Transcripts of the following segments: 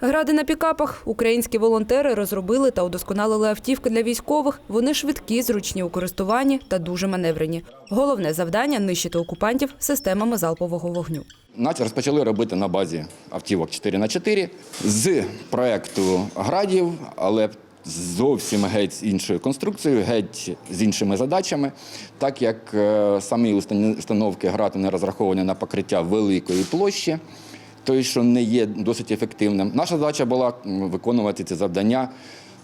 Гради на пікапах. Українські волонтери розробили та удосконалили автівки для військових. Вони швидкі, зручні у користуванні та дуже маневрені. Головне завдання нищити окупантів системами залпового вогню. Наче розпочали робити на базі автівок 4 х 4 з проекту градів, але зовсім геть з іншою конструкцією, геть з іншими задачами, так як е, самі установ- установки град не розраховані на покриття великої площі, той, що не є досить ефективним. Наша задача була виконувати ці завдання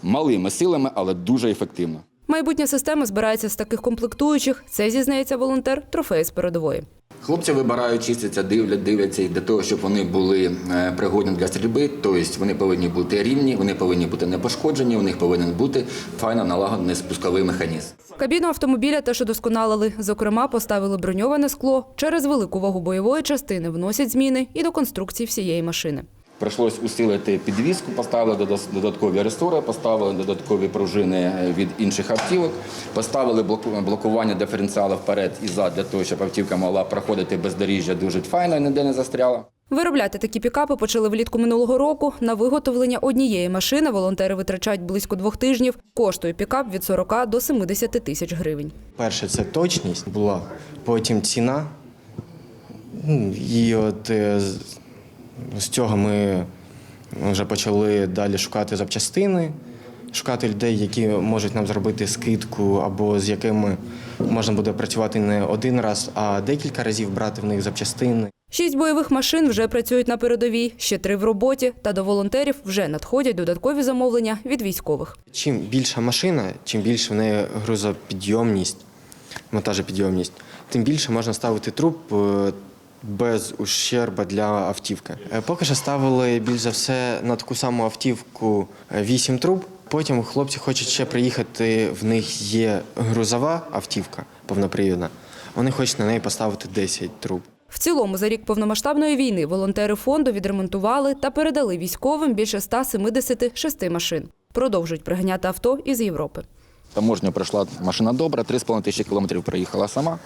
малими силами, але дуже ефективно. Майбутня система збирається з таких комплектуючих. Це зізнається волонтер трофеї з передової. Хлопці вибирають, чистяться, дивлять, дивляться і для того, щоб вони були е, пригодні для стрільби. Тобто вони повинні бути рівні, вони повинні бути не пошкоджені, у них повинен бути файно налагодний спусковий механізм. Кабіну автомобіля теж удосконалили. Зокрема, поставили броньоване скло. Через велику вагу бойової частини вносять зміни і до конструкції всієї машини. Прийшлось усилити підвізку, поставили додаткові рестори, поставили додаткові пружини е, від інших автівок, поставили блоку- блокування диференціалу вперед і зад для того, щоб автівка могла проходити бездоріжжя дуже файно і ніде не застряла. Виробляти такі пікапи почали влітку минулого року. На виготовлення однієї машини волонтери витрачають близько двох тижнів. Коштує пікап від 40 до 70 тисяч гривень. Перше, це точність була, потім ціна. Ну, І от е, з- цього ми вже почали далі шукати запчастини, шукати людей, які можуть нам зробити скидку, або з якими можна буде працювати не один раз, а декілька разів брати в них запчастини. Шість бойових машин вже працюють на передовій, ще три в роботі. Та до волонтерів вже надходять додаткові замовлення від військових. Чим більша машина, чим більше в неї грузопідйомність, монтажопідйомність, тим більше можна ставити труп е, без ущерба для автівки. Е, Поки що ставили більш за все на таку саму автівку 8 труб. Потім хлопці хочуть ще приїхати, в них є грузова автівка повнопривідна. Вони хочуть на неї поставити 10 труб. В цілому за рік повномасштабної війни волонтери фонду відремонтували та передали військовим більше 176 машин. Продовжують приганяти авто із Європи. Таможню пройшла машина добра, 3,5 тисячі кілометрів проїхала сама.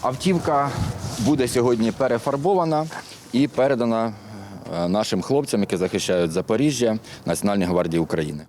Автівка буде сьогодні перефарбована і передана е, нашим хлопцям, які захищають Запоріжжя Національній гвардії України.